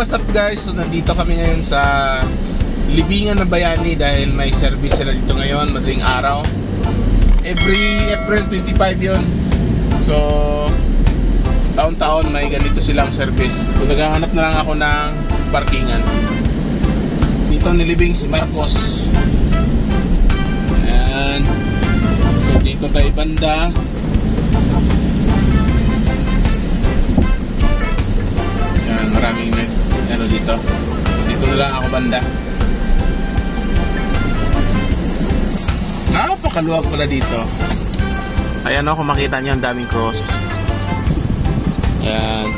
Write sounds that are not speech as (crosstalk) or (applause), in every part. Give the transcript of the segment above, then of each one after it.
What's up guys? So nandito kami ngayon sa Libingan ng Bayani dahil may service sila dito ngayon, madaling araw. Every April 25 yon. So, taon-taon may ganito silang service. So naghahanap na lang ako ng parkingan. Dito nilibing si Marcos. Ayan. So dito tayo banda. Banda. Napakaluwag pala dito. Ayan o, kung makita nyo, ang daming cross. Ayan.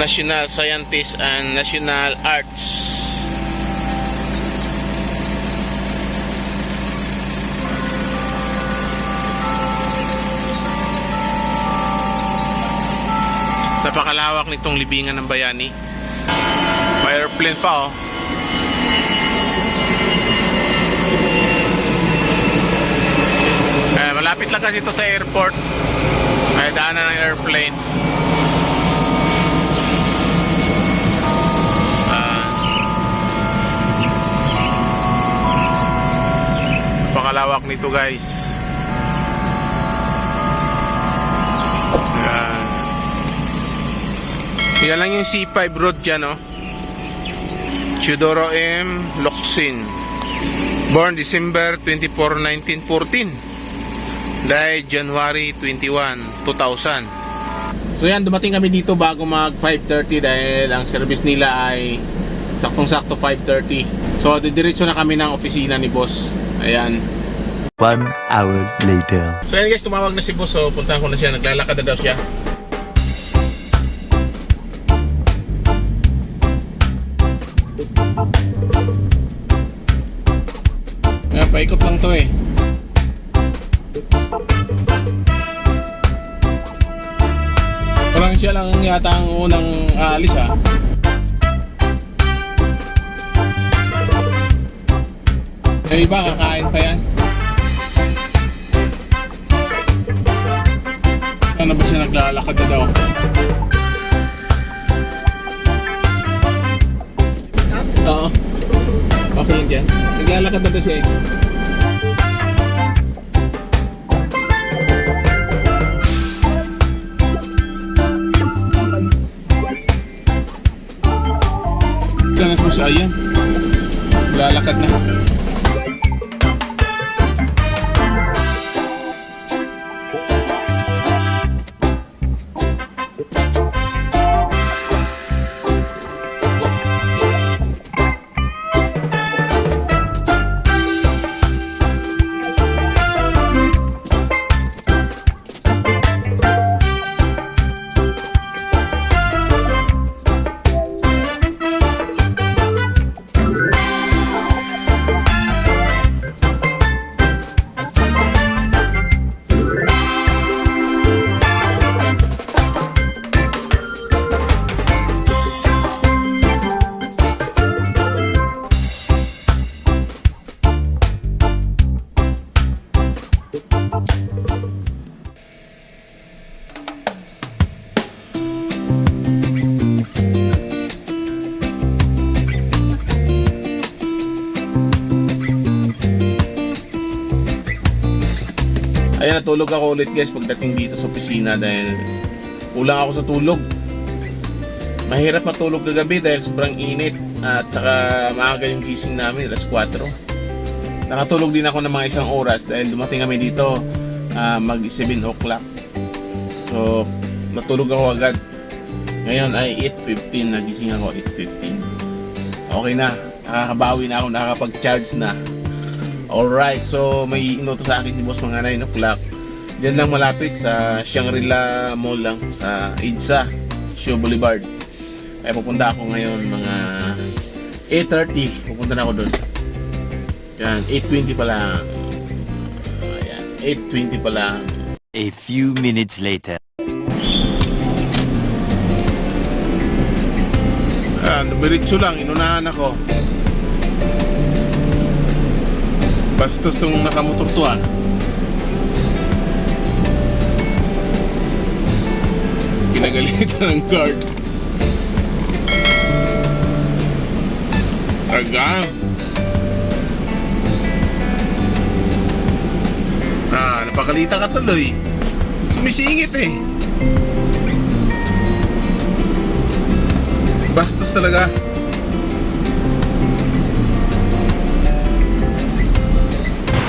National Scientist and National Arts. Napakalawak nitong libingan ng bayani. May airplane pa oh. Eh, malapit lang kasi ito sa airport. May daanan ng airplane. Ah. Pakalawak nito guys. Yan lang yung C5 road dyan, no? Chudoro M. Locsin. Born December 24, 1914. Died January 21, 2000. So yan, dumating kami dito bago mag 5.30 dahil ang service nila ay saktong-sakto 5.30. So, didiretso na kami ng opisina ni boss. Ayan. One hour later. So yan guys, tumawag na si boss. So, puntahan ko na siya. Naglalakad na daw siya. Paikot lang to eh. Parang siya lang yata ang unang aalis ah. Yung iba, kakain pa yan. Ano ba siya naglalakad na daw? Oo. Okay yun dyan. Naglalakad na daw siya eh. Saan na po siya? Ayan. Naglalakad na. Natulog ako ulit guys pagdating dito sa opisina dahil kulang ako sa tulog. Mahirap matulog kagabi dahil sobrang init at saka maaga yung gising namin, alas 4. Nakatulog din ako ng mga isang oras dahil dumating kami dito ah, mag 7 o'clock. So, natulog ako agad. Ngayon ay 8.15, nagising ako 8.15. Okay na, nakakabawi na ako, nakakapag-charge na. Alright, so may inuto sa akin si boss mga 9 o'clock. Diyan lang malapit sa Shangri-La Mall lang, sa EDSA, Show Boulevard. Kaya pupunta ako ngayon mga 8.30, pupunta na ako doon. Yan, 8.20 pa lang. Ayan, 8.20 pa lang. A few minutes later. Ah, dumiritso lang, inunahan ako. Bastos tong nakamotor to ah. Pinagalitan ng guard. Taga. Ah, napakalita ka tuloy. Sumisingit eh. Bastos talaga.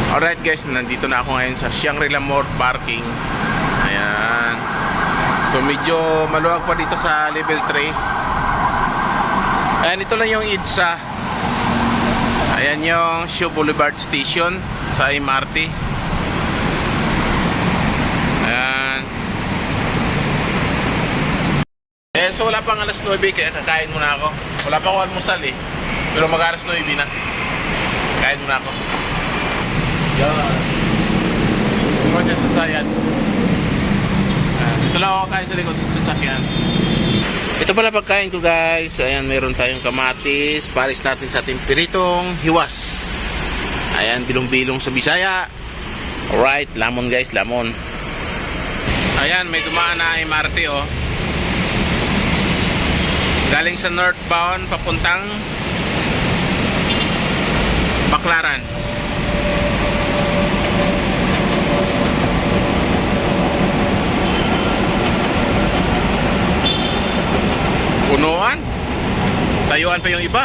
Alright guys, nandito na ako ngayon sa Shangri-La Mall Parking. Ayan. So medyo maluwag pa dito sa level 3. Ayan, ito lang yung EDSA. Ayan yung Shoe Boulevard Station sa MRT. Ayan. Eh, so wala pang alas 9 kaya kakain muna ako. Wala pa ako almusal eh. Pero mag alas 9 na. Kain muna ako. Yan. Ano siya sa ako kain sa likod sa sasakyan. Ito pala pagkain ko guys. Ayan, meron tayong kamatis. Paris natin sa ating piritong hiwas. Ayan, bilong-bilong sa Bisaya. Alright, lamon guys, lamon. Ayan, may dumaan na MRT oh. Galing sa northbound papuntang Tayuan pa yung iba.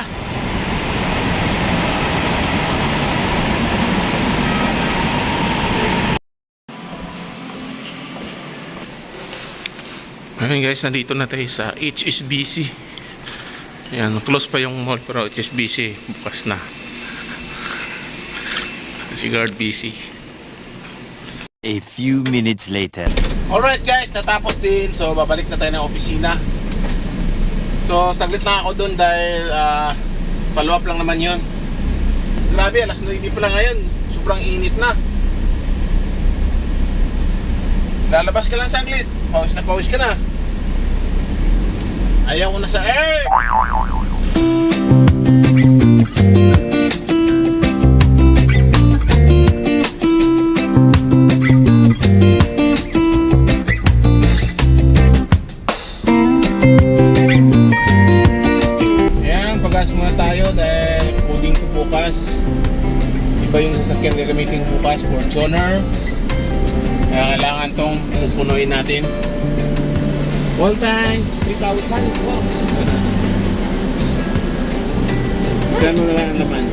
Ayun guys, nandito na tayo sa HSBC. Ayan, close pa yung mall pero HSBC bukas na. Si guard busy. A few minutes later. Alright guys, natapos din. So babalik na tayo ng opisina. So saglit lang ako doon dahil ah, follow up lang naman yun. Grabe, alas 9 pa lang ngayon. Sobrang init na. Lalabas ka lang saglit. Pawis na pawis ka na. Ayaw ko na sa air. Iba yung sasakyan gagamitin bukas, Fortuner. Kaya kailangan tong pupunuin natin. All time. 3,000. Wow. Gano'n na lang ang laman.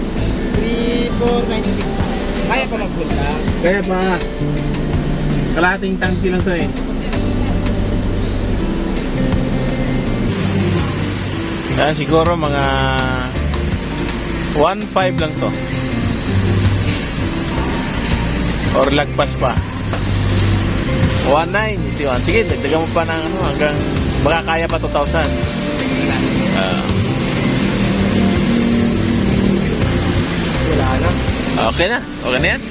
3,496 pa. Kaya pa magpunta. Kaya pa, kalating tangki lang to eh. Kaya siguro mga 1.5 lang to. Or lagpas pa. 1.9, ito yun. Sige, dagdagan mo pa ng ano, hanggang baka kaya pa 2,000. Ah, Wala na. okay na, okay na yan.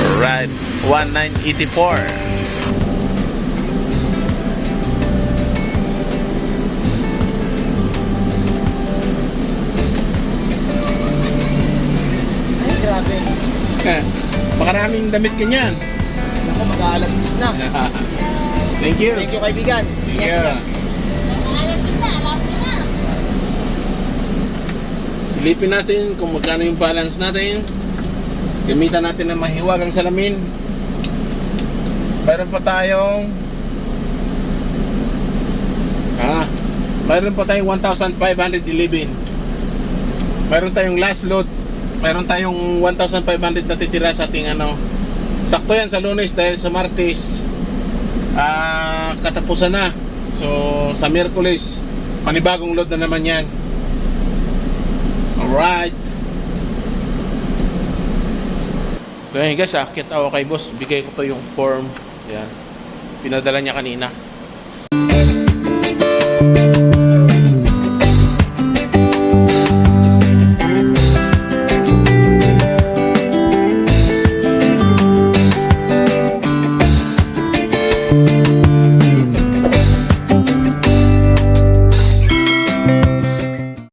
Alright, 1,984. Baka naming damit ka niyan. Ako, mag-aalas 10 na. (laughs) Thank you. Thank you, kaibigan. Thank Ingat you. ka. Silipin natin kung magkano yung balance natin. Gamitan natin ng mahiwagang salamin. Mayroon pa tayong Ah, mayroon pa tayong 1,511. Mayroon tayong last load. Mayroon tayong 1,500 na titira sa ating ano. Sakto yan sa lunes dahil sa martes ah katapusan na. So sa Miyerkules panibagong load na naman yan. Alright. So yun guys, akit ako kay boss. Bigay ko to yung form. Yan. Pinadala niya kanina.